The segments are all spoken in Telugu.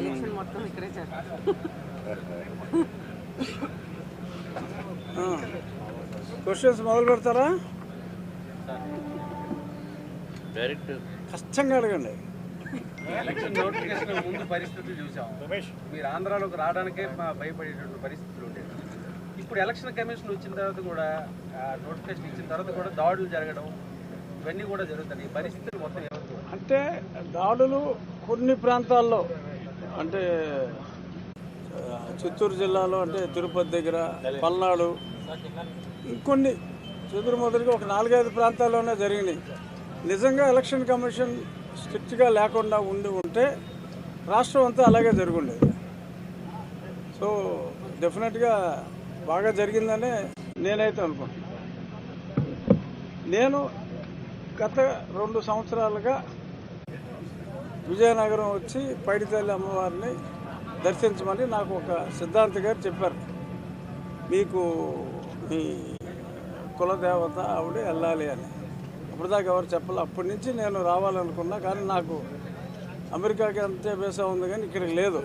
ఎలక్షన్ మొత్తం ఇక్కడే చేస్తాం. క్వశ్చన్స్ మొదలు పెడతారా? డైరెక్ట్ కష్టంగా అడగండి. ఎలక్షన్ నోటిఫికేషన్ ముందు పరిస్థితులు చూసాం. మీరు ఆంధ్రాలోకి రావడానికే మా భయపడేటువంటి పరిస్థితులు ఉండేవి. ఇప్పుడు ఎలక్షన్ కమిషన్ వచ్చిన తర్వాత కూడా నోటిఫికేషన్ ఇచ్చిన తర్వాత కూడా దాడులు జరగడం ఇవన్నీ కూడా జరుగుతాయి ఈ పరిస్థితులు మొత్తం అంటే దాడులు కొన్ని ప్రాంతాల్లో అంటే చిత్తూరు జిల్లాలో అంటే తిరుపతి దగ్గర పల్నాడు ఇంకొన్ని చిత్తూరు మొదలుగా ఒక నాలుగైదు ప్రాంతాల్లోనే జరిగినాయి. నిజంగా ఎలక్షన్ కమిషన్ స్ట్రిక్ట్గా లేకుండా ఉండి ఉంటే రాష్ట్రం అంతా అలాగే జరుగుండేది. సో డెఫినెట్గా బాగా జరిగిందనే నేనైతే అనుకుంటున్నాను. నేను గత రెండు సంవత్సరాలుగా విజయనగరం వచ్చి పైడితల్లి అమ్మవారిని దర్శించమని నాకు ఒక సిద్ధాంతి గారు చెప్పారు. మీకు మీ కులదేవత ఆవిడ వెళ్ళాలి అని. అప్పటిదాకా ఎవరు చెప్పాలి. అప్పటి నుంచి నేను రావాలనుకున్నా కానీ నాకు అమెరికాకి అంతే వేసా ఉంది కానీ ఇక్కడికి లేదు.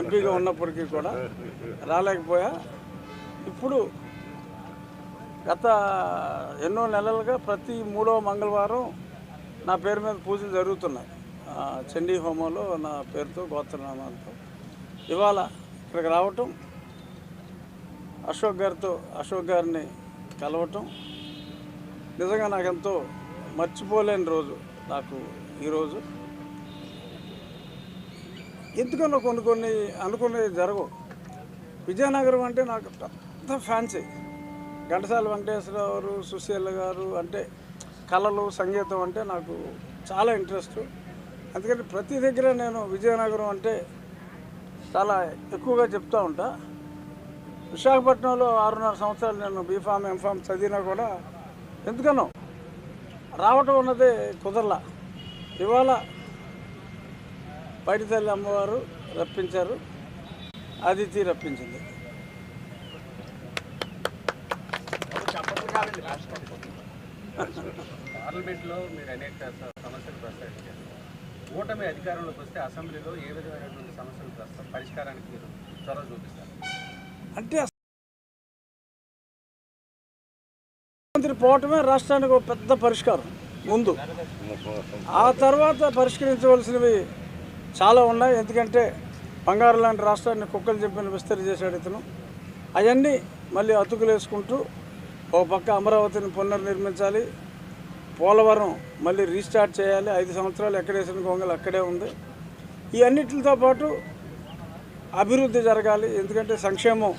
ఎంపీగా ఉన్నప్పటికీ కూడా రాలేకపోయా. ఇప్పుడు గత ఎన్నో నెలలుగా ప్రతి మూడో మంగళవారం నా పేరు మీద పూజలు జరుగుతున్నాయి. చండీ హోమంలో నా పేరుతో గోత్రనామాలతో. ఇవాళ ఇక్కడికి రావటం అశోక్ గారితో అశోక్ గారిని కలవటం నిజంగా నాకు ఎంతో మర్చిపోలేని రోజు నాకు ఈరోజు ఎందుకన్నా కొన్ని కొన్ని అనుకునేవి జరగవు. విజయనగరం అంటే నాకు పెద్ద ఫ్యాన్సీ. ఘంటసాల వెంకటేశ్వరరావు గారు సుశీల గారు అంటే కళలు సంగీతం అంటే నాకు చాలా ఇంట్రెస్ట్. అందుకని ప్రతి దగ్గర నేను విజయనగరం అంటే చాలా ఎక్కువగా చెప్తూ ఉంటా. విశాఖపట్నంలో ఆరున్నర సంవత్సరాలు నేను బీఫామ్ ఎంఫామ్ చదివినా కూడా ఎందుకనో రావటం అన్నది కుదరలా. ఇవాళ పైడితల్లి అమ్మవారు రప్పించారు. అదితి రప్పించింది. పార్లమెంట్లో మీరు అనేక సమస్యలు ప్రస్తావించారు. కూటమి అధికారంలోకి వస్తే అసెంబ్లీలో ఏ విధమైనటువంటి సమస్యలు పరిష్కారానికి మీరు చొరవ చూపిస్తారు? అంటే మంత్రి ముఖ్యమంత్రి పోవటమే రాష్ట్రానికి ఒక పెద్ద పరిష్కారం ముందు. ఆ తర్వాత పరిష్కరించవలసినవి చాలా ఉన్నాయి. ఎందుకంటే బంగారు లాంటి రాష్ట్రాన్ని కుక్కలు చెప్పిన విస్తరి చేశాడు ఇతను. అవన్నీ మళ్ళీ అతుకులేసుకుంటూ ఒక పక్క అమరావతిని పునర్నిర్మించాలి. పోలవరం మళ్ళీ రీస్టార్ట్ చేయాలి. ఐదు సంవత్సరాలు ఎక్కడేసిన గొంగలు అక్కడే ఉంది. ఈ అన్నిటితో పాటు అభివృద్ధి జరగాలి. ఎందుకంటే సంక్షేమం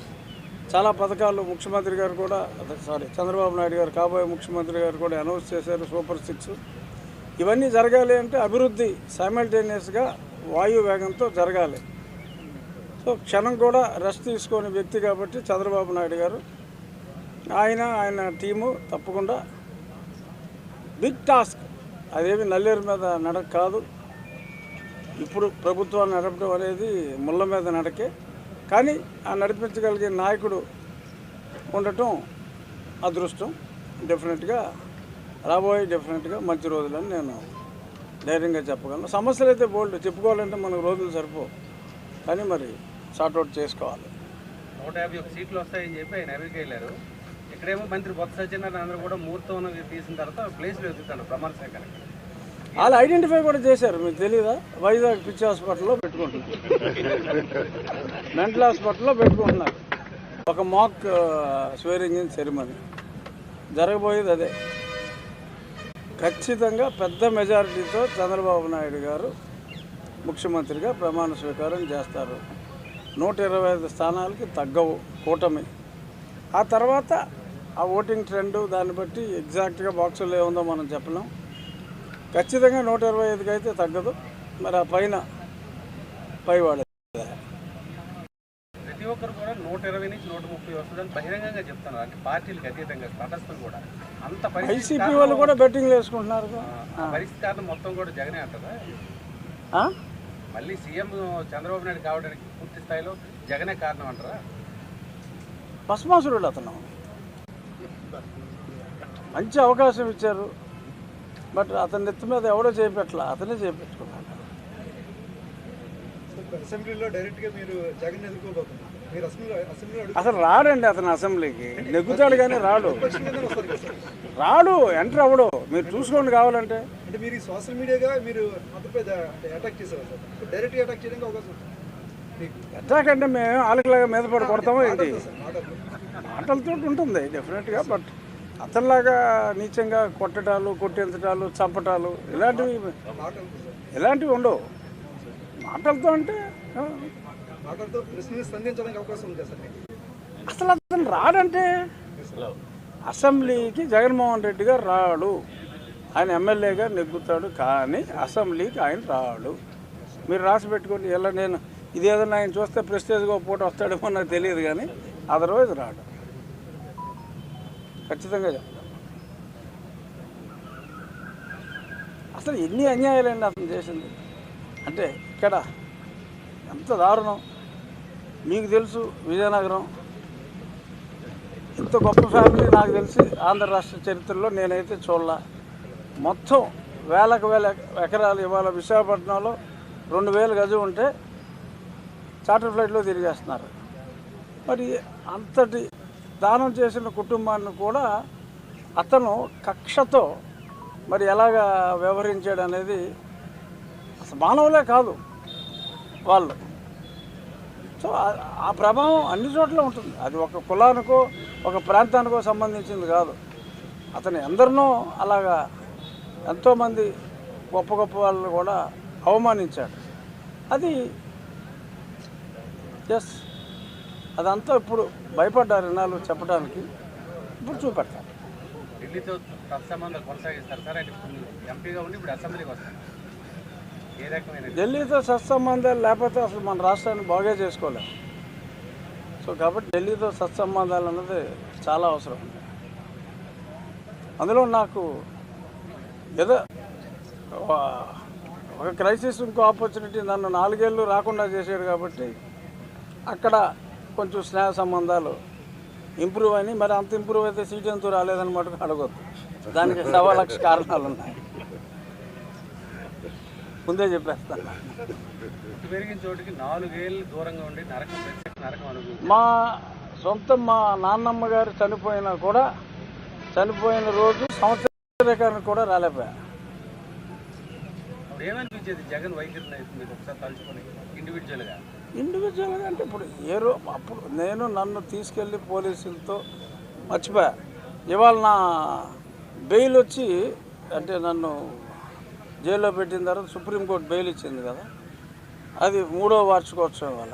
చాలా పథకాలు ముఖ్యమంత్రి గారు కూడా సారీ చంద్రబాబు నాయుడు గారు కాబోయే ముఖ్యమంత్రి గారు కూడా అనౌన్స్ చేశారు సూపర్ సిక్స్. ఇవన్నీ జరగాలి అంటే అభివృద్ధి సైమల్టేనియస్గా వాయు వేగంతో జరగాలి. సో క్షణం కూడా రెస్ట్ తీసుకునే వ్యక్తి కాబట్టి చంద్రబాబు నాయుడు గారు ఆయన ఆయన టీము తప్పకుండా బిగ్ టాస్క్. అదేమి నల్లేరు మీద నడక కాదు. ఇప్పుడు ప్రభుత్వాన్ని నడపడం అనేది ముళ్ళ మీద నడకే. కానీ ఆ నడిపించగలిగే నాయకుడు ఉండటం అదృష్టం. డెఫినెట్గా రాబోయే డెఫినెట్గా మంచి రోజులని నేను ధైర్యంగా చెప్పగలను. సమస్యలు అయితే బోల్డ్. చెప్పుకోవాలంటే మనకు రోజులు సరిపో కానీ మరి సార్ట్అవుట్ చేసుకోవాలి. నూట యాభై ఒక సీట్లు వస్తాయని చెప్పి ఆయన అమెరికా వెళ్ళారు. ఇక్కడేమో మంత్రి బొత్స సత్యనారాయణ అందరూ కూడా ముహూర్తం తీసిన తర్వాత ప్లేస్లో వెతుకుతాను ప్రమాణ సేకరణ వాళ్ళు ఐడెంటిఫై కూడా చేశారు మీకు తెలియదా వైజాగ్ పిచ్చి హాస్పిటల్లో పెట్టుకుంటున్నారు. మెంటల్ హాస్పిటల్లో పెట్టుకుంటున్నారు. ఒక మాక్ స్వేరింగ్ సెరిమనీ జరగబోయేది అదే. ఖచ్చితంగా పెద్ద మెజారిటీతో చంద్రబాబు నాయుడు గారు ముఖ్యమంత్రిగా ప్రమాణ స్వీకారం చేస్తారు. నూట ఇరవై ఐదు స్థానాలకి తగ్గవు కూటమి. ఆ తర్వాత ఆ ఓటింగ్ ట్రెండ్ దాన్ని బట్టి ఎగ్జాక్ట్గా బాక్సుల్లో ఏముందో మనం చెప్పలేం. ఖచ్చితంగా నూట ఇరవై ఐదుకి అయితే తగ్గదు. మరి ఆ పైన పైవాడు ప్రతి ఒక్కరు నూట ఇరవై నుంచి నూట ముప్పై వస్తుందని బహిరంగంగా చెప్తున్నారు. అంటే పార్టీలకు అతీతంగా తటస్థులు కూడా. అంత వైసీపీ వాళ్ళు కూడా బెట్టింగ్లు వేసుకుంటున్నారు కారణం మొత్తం కూడా జగనే అంటారా? మళ్ళీ సీఎం చంద్రబాబు నాయుడు కావడానికి పూర్తి స్థాయిలో జగనే కారణం అంటారా? భస్మాసురుడు అతను. మంచి అవకాశం ఇచ్చారు. బట్ అతని నెత్తి మీద ఎవడో చేపెట్టలా అతనే చేపెట్టుకున్నాడు. అసెంబ్లీలో డైరెక్ట్గా మీరు జగన్ ఎదుర్కోబోతున్నారు. అసలు రాడండి అతను అసెంబ్లీకి. నెగ్గుతాడు కానీ రాడు. రాడు ఎంటర్ అవ్వడు. మీరు చూసుకోండి కావాలంటే. అంటే మీరు సోషల్ మీడియాగా మీరు అటాక్ చేసేవారు సార్. ఇప్పుడు డైరెక్ట్ అటాక్ చేయడానికి అవకాశం అంటే మేము ఆలకలాగా మీద పడి కొడతామో ఏంటి? మాటలతో ఉంటుంది డెఫినెట్గా బట్ అతనిలాగా నీచంగా కొట్టడాలు కొట్టించడాలు చంపటాలు ఇలాంటివి ఇలాంటివి ఉండవు. మాటలతో అంటే అసలు అతను రాడంటే అసెంబ్లీకి జగన్మోహన్ రెడ్డి గారు రాడు. ఆయన ఎమ్మెల్యేగా నెగ్గుతాడు కానీ అసెంబ్లీకి ఆయన రాడు. మీరు రాసి పెట్టుకోండి ఇలా నేను ఇది ఏదైనా ఆయన చూస్తే ప్రెస్టేజ్గా పూట వస్తాడేమో నాకు తెలియదు కానీ అదర్వైజ్ రాడు. ఖచ్చితంగా చెప్తాను అసలు ఎన్ని అన్యాయాలండి అతను చేసింది. అంటే ఇక్కడ ఎంత దారుణం. మీకు తెలుసు విజయనగరం. ఇంత గొప్ప ఫ్యామిలీ నాకు తెలిసి ఆంధ్ర రాష్ట్ర చరిత్రలో నేనైతే చూడలా. మొత్తం వేలకు వేల ఎకరాలు ఇవాళ విశాఖపట్నంలో రెండు వేలు గజం ఉంటే చార్టర్ ఫ్లైట్లో తిరిగేస్తున్నారు. మరి అంతటి దానం చేసిన కుటుంబాన్ని కూడా అతను కక్షతో మరి ఎలాగా వ్యవహరించాడు అనేది అసలు మానవులే కాదు వాళ్ళు. సో ఆ- ఆ ప్రభావం అన్ని చోట్ల ఉంటుంది. అది ఒక కులానికో ఒక ప్రాంతానికో సంబంధించింది కాదు. అతను ఎందరినో అలాగా ఎంతోమంది గొప్ప గొప్ప వాళ్ళని కూడా అవమానించాడు. అది ఎస్ అదంతా ఇప్పుడు భయపడ్డారు ఇన్నాళ్ళు చెప్పడానికి. ఇప్పుడు చూపెడతారు ఢిల్లీతో సత్సంబంధాలు కొనసాగిస్తారు. సార్ ఎంపీగా ఉండి ఇప్పుడు అసెంబ్లీకి వస్తారు. ఏ రకమైన ఢిల్లీతో సత్సంబంధాలు లేకపోతే అసలు మన రాష్ట్రాన్ని బాగా చేసుకోలేం. సో కాబట్టి ఢిల్లీతో సత్సంబంధాలు అన్నది చాలా అవసరం. అందులో నాకు ఏదో ఒక- ఒక క్రైసిస్ ఇంకో ఆపర్చునిటీ నన్ను నాలుగేళ్ళు రాకుండా చేశాడు కాబట్టి అక్కడ కొంచెం స్నేహ సంబంధాలు ఇంప్రూవ్ అయినాయి. మరి అంత ఇంప్రూవ్ అయితే సీట్ ఎంతో రాలేదని మటుకు అడగొద్దు. దానికి సవా లక్ష కారణాలు ఉన్నాయి. ముందే చెప్పేస్తాను. మా సొంత మా నాన్నమ్మ గారు చనిపోయినా కూడా చనిపోయిన రోజు సంవత్సరానికి కూడా అప్పుడు ఏమనిపించేది? జగన్ తలుచుకొని ఇండివిజువల్గా ఇండివిజువల్గా అంటే ఇప్పుడు ఏ రో అప్పుడు నేను నన్ను తీసుకెళ్ళి పోలీసులతో మర్చిపోయా. ఇవాళ నా బెయిల్ వచ్చి అంటే నన్ను జైల్లో పెట్టిన తర్వాత సుప్రీంకోర్టు బెయిల్ ఇచ్చింది కదా. అది మూడో వార్షికోత్సవం వల్ల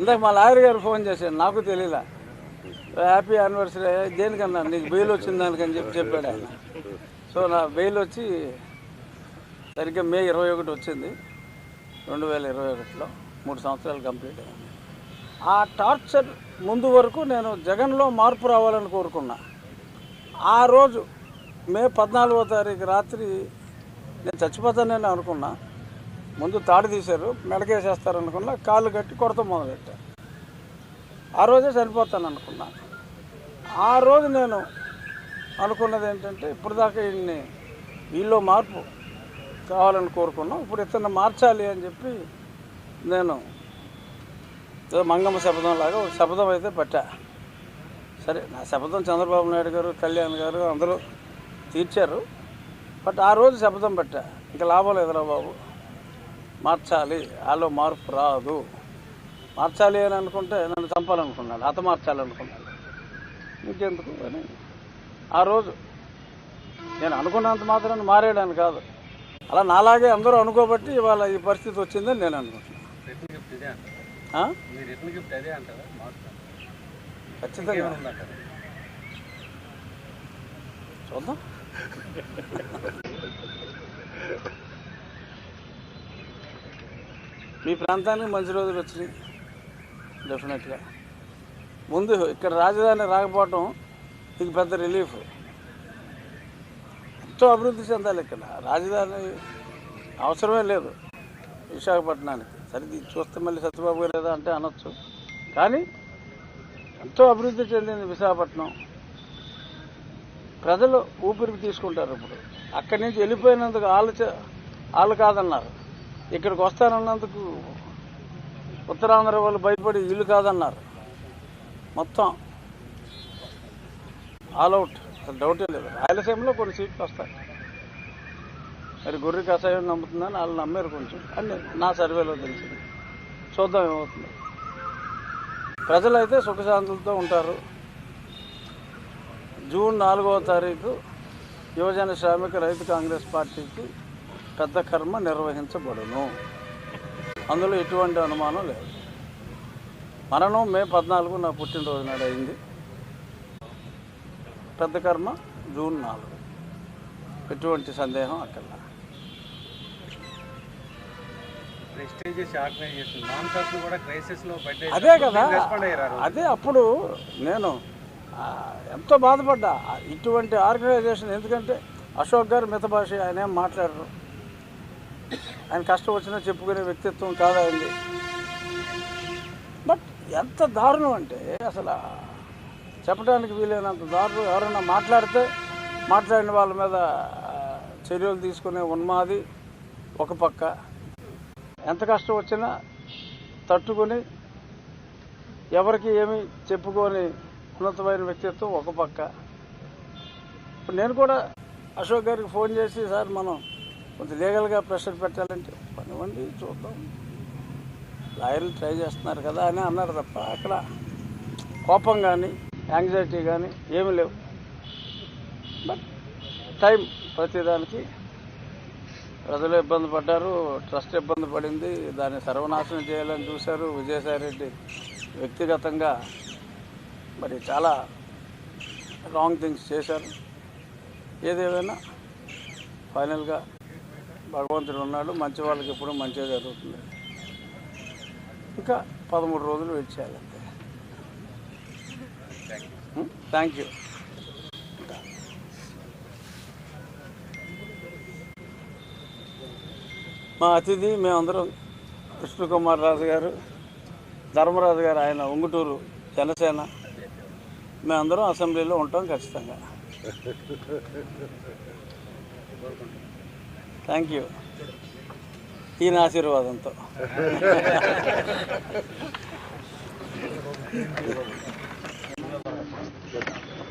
ఇందాక మా లాయర్ గారు ఫోన్ చేశాను నాకు తెలియలే హ్యాపీ యానివర్సరీ దేనికన్నా నీకు బెయిల్ వచ్చింది దానికని చెప్పి చెప్పాడు ఆయన. సో నా బెయిల్ వచ్చి సరిగ్గా మే ఇరవై ఒకటి వచ్చింది. రెండు వేల ఇరవై ఒకటిలో మూడు సంవత్సరాలు కంప్లీట్ అయింది. ఆ టార్చర్ ముందు వరకు నేను జగన్లో మార్పు రావాలని కోరుకున్నా. ఆ రోజు మే పద్నాలుగో తారీఖు రాత్రి నేను చచ్చిపోతానని అనుకున్నా. ముందు తాడు తీశారు మెడకేసేస్తారు అనుకున్నా కాళ్ళు కట్టి కొడత మొదలెట్టారు ఆ రోజే చనిపోతాను అనుకున్నా ఆ రోజు నేను అనుకున్నది ఏంటంటే ఇప్పుడు దాకా వీళ్ళని వీళ్ళు మార్పు కావాలని కోరుకున్నాం. ఇప్పుడు ఇతను మార్చాలి అని చెప్పి నేను ఏదో మంగమ్మ శబ్దం లాగా ఒక శబ్దం అయితే పట్టా. సరే నా శబ్దం చంద్రబాబు నాయుడు గారు కళ్యాణ్ గారు అందరూ తీర్చారు. బట్ ఆ రోజు శబ్దం పట్టా. ఇంకా లాభం లేదురా బాబు. మార్చాలి. వాళ్ళు మార్పు రాదు. మార్చాలి అని అనుకుంటే నన్ను చంపాలనుకున్నాడు అత మార్చాలనుకున్నాడు ఇంకెందుకు అని ఆ రోజు నేను అనుకున్నంత మాత్రాన్ని మారేయడానికి కాదు. అలా నాలాగే అందరూ అనుకోబట్టి ఇవాళ ఈ పరిస్థితి వచ్చిందని నేను అనుకుంటున్నాను. ఖచ్చితంగా. చూద్దాం. మీ ప్రాంతానికి మంచి రోజులు వచ్చినాయి. డెఫినెట్గా ముందు ఇక్కడ రాజధాని రాకపోవటం ఇది పెద్ద రిలీఫ్ ఎంతో అభివృద్ధి చెందాలి ఇక్కడ. రాజధాని అవసరమే లేదు విశాఖపట్నానికి. సరే చూస్తే మళ్ళీ సత్యబాబు గారు లేదా అంటే అనొచ్చు. కానీ ఎంతో అభివృద్ధి చెందింది విశాఖపట్నం. ప్రజలు ఊపిరికి తీసుకుంటారు ఇప్పుడు. అక్కడి నుంచి వెళ్ళిపోయినందుకు వాళ్ళు వాళ్ళు కాదన్నారు. ఇక్కడికి వస్తానన్నందుకు ఉత్తరాంధ్ర వాళ్ళు భయపడి ఇల్లు కాదన్నారు. మొత్తం ఆల్ అవుట్. అసలు డౌటే లేదు. రాయలసీమలో కొన్ని సీట్లు వస్తాయి. మరి గొర్రె కషాయం నమ్ముతుందని వాళ్ళు నమ్మారు కొంచెం. అని నా సర్వేలో తెలిసింది. చూద్దాం ఏమవుతుంది. ప్రజలైతే సుఖశాంతులతో ఉంటారు. జూన్ నాలుగవ తారీఖు యువజన శ్రామిక రైతు కాంగ్రెస్ పార్టీకి పెద్ద కర్మ నిర్వహించబడును. అందులో ఎటువంటి అనుమానం లేదు. మరణం మే పద్నాలుగు నా పుట్టినరోజు నాడు అయింది. పెద్ద కర్మ జూన్ నాలుగు. ఎటువంటి సందేహం అక్కడ అదే కదా. అదే అప్పుడు నేను ఎంతో బాధపడ్డా. ఇటువంటి ఆర్గనైజేషన్ ఎందుకంటే అశోక్ గారు మితభాష ఆయన ఏం మాట్లాడరు. ఆయన కష్టం వచ్చినా చెప్పుకునే వ్యక్తిత్వం కాదండి. బట్ ఎంత దారుణం అంటే అసలు చెప్పడానికి వీలైనంత దారులు ఎవరైనా మాట్లాడితే మాట్లాడిన వాళ్ళ మీద చర్యలు తీసుకునే ఉన్మాది ఒక పక్క. ఎంత కష్టం వచ్చినా తట్టుకొని ఎవరికి ఏమి చెప్పుకొని ఉన్నతమైన వ్యక్తిత్వం ఒక పక్క. ఇప్పుడు నేను కూడా అశోక్ గారికి ఫోన్ చేసి సార్ మనం కొంచెం లీగల్గా ప్రెషర్ పెట్టాలంటే పనివ్వండి చూద్దాం. లాయర్లు ట్రై చేస్తున్నారు కదా అని అన్నారు తప్ప అక్కడ కోపం కానీ యాంగ్జైటీ కానీ ఏమీ లేవు. బట్ టైం ప్రతిదానికి ప్రజలు ఇబ్బంది పడ్డారు ట్రస్ట్ ఇబ్బంది పడింది దాన్ని సర్వనాశనం చేయాలని చూశారు విజయసాయి రెడ్డి వ్యక్తిగతంగా. మరి చాలా రాంగ్ థింగ్స్ చేశారు. ఏదేమైనా ఫైనల్గా భగవంతుడు ఉన్నాడు మంచి వాళ్ళకి ఎప్పుడూ మంచిగా జరుగుతుంది. ఇంకా పదమూడు రోజులు వెయిట్ చేయాలి. Hmm? థ్యాంక్ యూ మా అతిథి మేమందరం విష్ణుకుమార్ రాజు గారు ధర్మరాజు గారు ఆయన ఉంగుటూరు జనసేన. మేమందరం అసెంబ్లీలో ఉంటాం ఖచ్చితంగా. థ్యాంక్ యూ ఈయన ఆశీర్వాదంతో.